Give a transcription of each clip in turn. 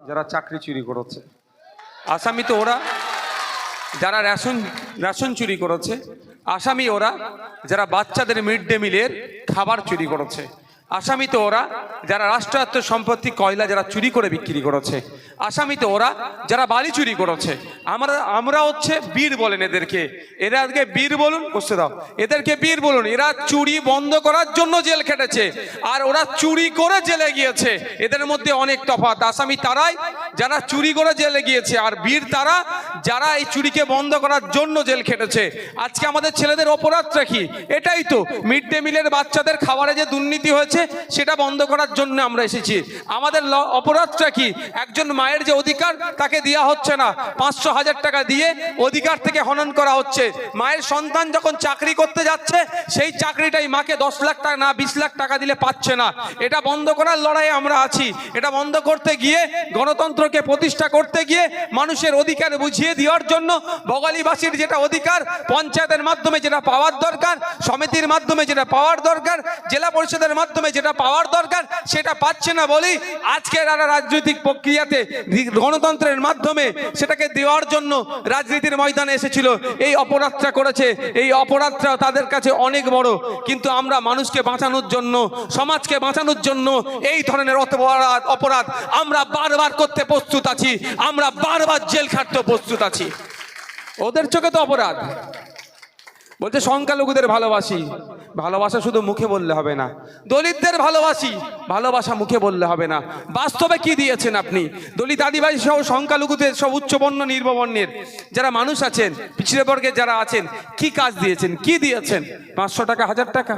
যারা চাকরি চুরি করেছে। আসামি তো ওরা, যারা রেশন রেশন চুরি করেছে। আসামি ওরা, যারা বাচ্চাদের মিড ডে মিলের খাবার চুরি করেছে। আসামি তো ওরা যারা রাষ্ট্রায়ত্ত সম্পত্তি কয়লা যারা চুরি করে বিক্রি করেছে। আসামি তো ওরা যারা বালি চুরি করেছে। আমরা আমরা হচ্ছে বীর বলেন এদেরকে। এরা আজকে বীর বলুন বসতে দাও। এদেরকে বীর বলুন, এরা চুরি বন্ধ করার জন্য জেল খেটেছে। আর ওরা চুরি করে জেলে গিয়েছে। এদের মধ্যে অনেক তফাত আসামি তারাই যারা চুরি করে জেলে গিয়েছে আর বীর তারা, যারা এই চুরিকে বন্ধ করার জন্য জেল খেটেছে। আজকে আমাদের ছেলেদের অপরাধটা কি এটাই তো, মিড ডে মিলের বাচ্চাদের খাবারে যে দুর্নীতি হয়েছে, সেটা বন্ধ করার জন্য আমরা এসেছি। আমাদের অপরাধটা কি? একজন মায়ের যে অধিকার, তাকে দেওয়া হচ্ছে না। পাঁচশো হাজার টাকা দিয়ে অধিকার থেকে হনন করা হচ্ছে। মায়ের সন্তান যখন চাকরি করতে যাচ্ছে, সেই চাকরিটাই মাকে দশ লাখ টাকা, না বিশ লাখ টাকা দিলে পাচ্ছে না। এটা বন্ধ করার লড়াইয়ে আমরা আছি। এটা বন্ধ করতে গিয়ে গণতন্ত্রকে প্রতিষ্ঠা করতে গিয়ে মানুষের অধিকার বুঝিয়ে দেওয়ার জন্য বগালীবাসীর যেটা অধিকার, পঞ্চায়েতের মাধ্যমে যেটা পাওয়ার দরকার, সমিতির মাধ্যমে যেটা পাওয়ার দরকার, জেলা পরিষদের মাধ্যমে যেটা পাওয়ার দরকার, সেটা পাচ্ছে না বলেই আজকের আর রাজনৈতিক প্রক্রিয়াতে গণতন্ত্রের মাধ্যমে সেটাকে দেওয়ার জন্য রাজনীতির ময়দানে এসেছিল। এই অপরাধটা করেছে, এই অপরাধটা তাদের কাছে অনেক বড়। কিন্তু আমরা মানুষকে বাঁচানোর জন্য, সমাজকে বাঁচানোর জন্য এই ধরনের অপরাধ অপরাধ আমরা বারবার করতে প্রস্তুত আছি। আমরা বারবার জেল খাটতে প্রস্তুত আছি। ওদের চোখে তো অপরাধ। বলছে, সংখ্যালঘুদের ভালোবাসি। ভালোবাসা শুধু মুখে বললে হবে না। দলিতদের ভালোবাসি। ভালোবাসা মুখে বললে হবে না। বাস্তবে কি দিয়েছেন আপনি? দলিত আদিবাসী সহ সংখ্যালঘুদের সব উচ্চবর্ণ নির্বর্ণের যারা মানুষ আছেন পিছিয়ে বর্গের যারা আছেন, কি কাজ দিয়েছেন? কি দিয়েছেন? পাঁচশো টাকা, হাজার টাকা।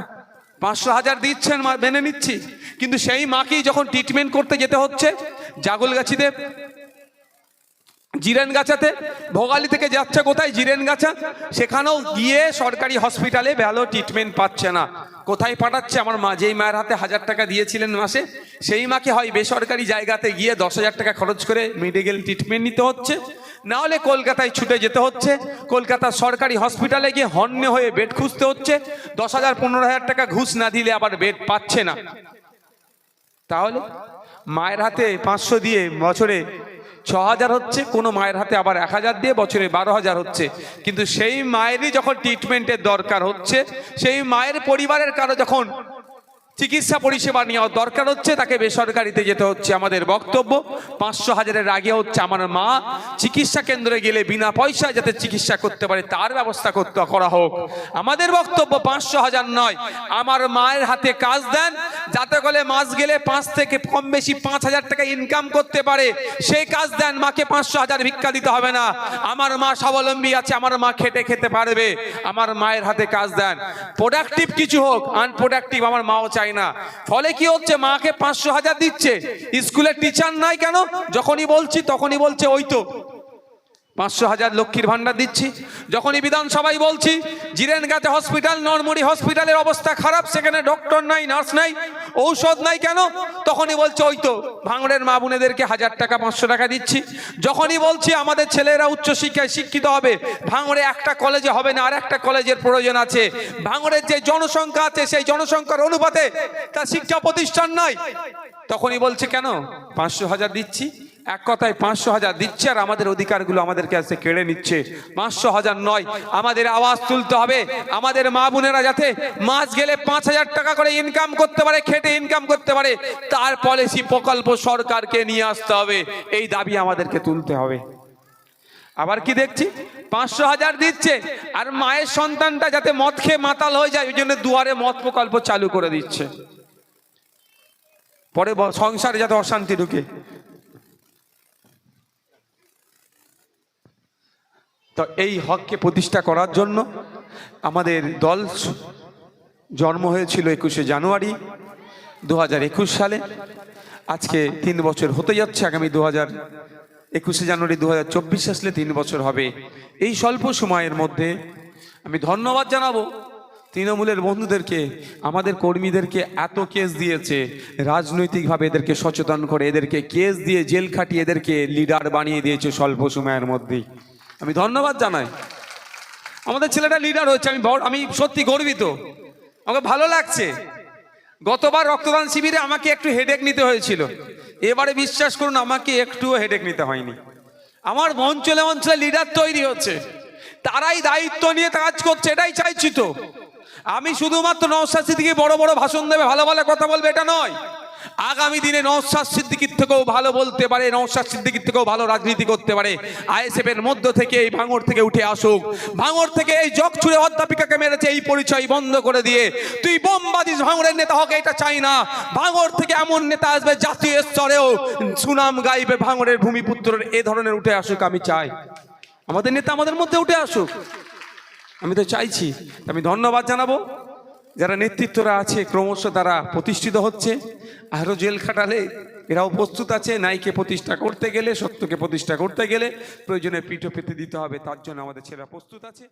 পাঁচশো হাজার দিচ্ছেন মেনে নিচ্ছি। কিন্তু সেই মাকেই যখন ট্রিটমেন্ট করতে যেতে হচ্ছে জাগলগাছিতে জিরেন গাছাতে, ভোগালী থেকে যাচ্ছে কোথায়? জিরেন গাছা। সেখানেও গিয়ে সরকারি হসপিটালে ভালো ট্রিটমেন্ট পাচ্ছে না। কোথায় পাঠাচ্ছে? আমার মা যেই মায়ের হাতে হাজার টাকা দিয়েছিলেন মাসে, সেই মাকে হয়? বেসরকারি জায়গাতে গিয়ে দশ হাজার টাকা খরচ করে মেডিকেল ট্রিটমেন্ট নিতে হচ্ছে? না হলে কলকাতায় ছুটে যেতে হচ্ছে। কলকাতার সরকারি হসপিটালে গিয়ে হন্যে হয়ে বেড খুঁজতে হচ্ছে। দশ হাজার, পনেরো হাজার টাকা ঘুষ না দিলে আবার বেড পাচ্ছে না। তাহলে মায়ের হাতে পাঁচশো দিয়ে বছরে ছ হাজার হচ্ছে, কোনো মায়ের হাতে আবার এক হাজার দিয়ে বছরে বারো হাজার হচ্ছে। কিন্তু সেই মায়েরই যখন ট্রিটমেন্টের দরকার হচ্ছে, সেই মায়ের পরিবারের কারও যখন চিকিৎসা পরিষেবা নেওয়ার দরকার হচ্ছে, তাকে বেসরকারিতে যেতে হচ্ছে। আমাদের বক্তব্য, পাঁচশো হাজারের আগে হচ্ছে আমার মা চিকিৎসা কেন্দ্রে গেলে বিনা পয়সায় যাতে চিকিৎসা করতে পারে, তার ব্যবস্থা করতে করা হোক। আমাদের বক্তব্য পাঁচশো হাজার নয়। আমার মায়ের হাতে কাজ দেন যাতে করে মাস গেলে পাঁচ থেকে কম বেশি পাঁচ হাজার টাকা ইনকাম করতে পারে। সেই কাজ দেন, মাকে পাঁচশো হাজার ভিক্ষা দিতে হবে না। আমার মা স্বাবলম্বী আছে, আমার মা খেটে খেতে পারবে। আমার মায়ের হাতে কাজ দেন। প্রোডাক্টিভ কিছু হোক আনপ্রোডাক্টিভ আমার মাও চায় না। ফলে কি হচ্ছে, মাকে পাঁচশো হাজার দিচ্ছে। স্কুলের টিচার নাই কেন? যখনই বলছি, তখনই বলছে, ওই তো পাঁচশো হাজার লক্ষ্মীর ভান্ডার দিচ্ছি। যখনই বিধানসভায় বলছি, জিরেন গাতে হসপিটাল নরমুড়ি হসপিটালের অবস্থা খারাপ, সেখানে ডক্টর নাই, নার্স নাই, ঔষধ নাই কেন? তখনই বলছে, ওই তো, ভাঙড়ের মা বোনেদেরকে হাজার টাকা, পাঁচশো টাকা দিচ্ছি। যখনই বলছি, আমাদের ছেলেরা উচ্চশিক্ষায় শিক্ষিত হবে, ভাঙড়ে একটা কলেজে হবে না আর একটা কলেজের প্রয়োজন আছে। ভাঙড়ের যে জনসংখ্যা আছে, সেই জনসংখ্যার অনুপাতে তার শিক্ষা প্রতিষ্ঠান নাই। তখনই বলছে, কেন? পাঁচশো হাজার দিচ্ছি। এক কথায় পাঁচশো হাজার দিচ্ছে আর আমাদের অধিকারগুলো আমাদের কাছে কেড়ে নিচ্ছে। পাঁচশো হাজার নয়, আমাদের আওয়াজ তুলতে হবে। আমাদের মা বোনেরা যাতে মাস গেলে পাঁচ হাজার টাকা করে ইনকাম করতে পারে, খেটে ইনকাম করতে পারে, তার পলিসি প্রকল্প সরকারকে নিয়ে আসতে হবে। এই দাবি আমাদেরকে তুলতে হবে। আবার কি দেখছি? পাঁচশো হাজার দিচ্ছে আর মায়ের সন্তানটা যাতে মদ খেয়ে মাতাল হয়ে যায়, ওই জন্য দুয়ারে মদ প্রকল্প চালু করে দিচ্ছে। পরে সংসারে যাতে অশান্তি ঢুকে। তো এই হককে প্রতিষ্ঠা করার জন্য আমাদের দল জন্ম হয়েছিল একুশে জানুয়ারি দু হাজার একুশ সালে। আজকে তিন বছর হতে যাচ্ছে, আগামী দু হাজার একুশে জানুয়ারি দু হাজার চব্বিশ আসলে তিন বছর হবে। এই স্বল্প সময়ের মধ্যে আমি ধন্যবাদ জানাব তৃণমূলের বন্ধুদেরকে, আমাদের কর্মীদেরকে, এত কেস দিয়েছে। রাজনৈতিকভাবে এদেরকে সচেতন করে, এদেরকে কেস দিয়ে জেল খাটিয়ে এদেরকে লিডার বানিয়ে দিয়েছে স্বল্প সময়ের মধ্যেই। আমি ধন্যবাদ জানাই। আমাদের ছেলেটা লিডার হচ্ছে, আমি আমি সত্যি গর্বিত। আমাকে ভালো লাগছে। গতবার রক্তদান শিবিরে আমাকে একটু হেডেক নিতে হয়েছিল। এবারে বিশ্বাস করুন, আমাকে একটুও হেডেক নিতে হয়নি। আমার অঞ্চলে অঞ্চলে লিডার তৈরি হচ্ছে। তারাই দায়িত্ব নিয়ে কাজ করছে, এটাই চাইছি তো। আমি শুধুমাত্র নওশাদ থেকে বড় বড় ভাষণ দেবে, ভালো ভালো কথা বলবে, এটা নয়। আগামী দিনে নওশাদ সিদ্দিকির থেকেও ভালো বলতে পারে, নওশাদ সিদ্দিকির থেকেও ভালো রাজনীতি করতে পারে। আইএসএফ এর মধ্য থেকে এই ভাঙর থেকে উঠে আসুক। ভাঙর থেকে এই জগ ছুড়ে অধ্যাপিকাকে মেরেছে এই পরিচয় বন্ধ করে দিয়ে। তুই বোমবাদিস ভাঙরের নেতা হোক, এটা চাই না। ভাঙর থেকে এমন নেতা আসবে জাতীয় স্তরেও সুনাম গাইবে ভাঙরের ভূমিপুত্রের। এ ধরনের উঠে আসুক, আমি চাই। আমাদের নেতা আমাদের মধ্যে উঠে আসুক। আমি তো চাইছি। আমি ধন্যবাদ জানাব। যারা নেতৃত্বরা আছে, ক্রমশ তারা প্রতিষ্ঠিত হচ্ছে। আরও জেল খাটালে এরাও প্রস্তুত আছে, নাইকে প্রতিষ্ঠা করতে গেলে, সত্যকে প্রতিষ্ঠা করতে গেলে, প্রয়োজনে পিঠো পেতে দিতে হবে, তার জন্য আমাদের ছেলেরা প্রস্তুত আছে।